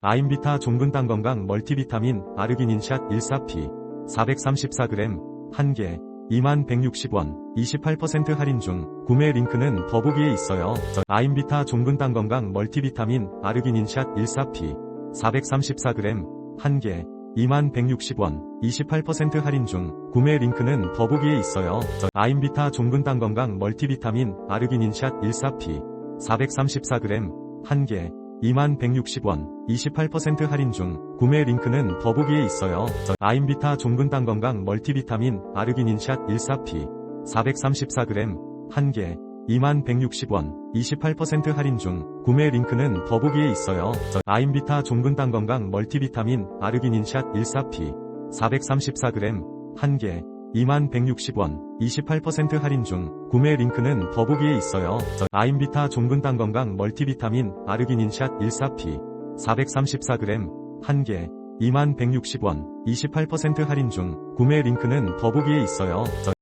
아임비타 종근 당 건강 멀티비타민 아르기닌샷 14P 434g 1개 2160원 28% 할인 중 구매 링크는 더보기에 있어요. 저- 아임비타 종근 당 건강 멀티비타민 아르기닌샷 14P 434g 1개 2160원 28% 할인 중 구매 링크는 더보기에 있어요. 저- 아임비타 종근 당 건강 멀티비타민 아르기닌샷 14P 434g 1개 2160원 28% 할인 중 구매 링크는 더보기에 있어요. 저- 아임비타 종근 당 건강 멀티비타민 아르기닌샷 14P 434g 1개 2160원 28% 할인 중 구매 링크는 더보기에 있어요. 저- 아임비타 종근 당 건강 멀티비타민 아르기닌샷 14P 434g 1개 2160원 28% 할인 중 구매 링크는 더보기에 있어요. 저- 아임비타 종근 당 건강 멀티비타민 아르기닌샷 14P 434g 1개 2160원 28% 할인 중 구매 링크는 더보기에 있어요. 저-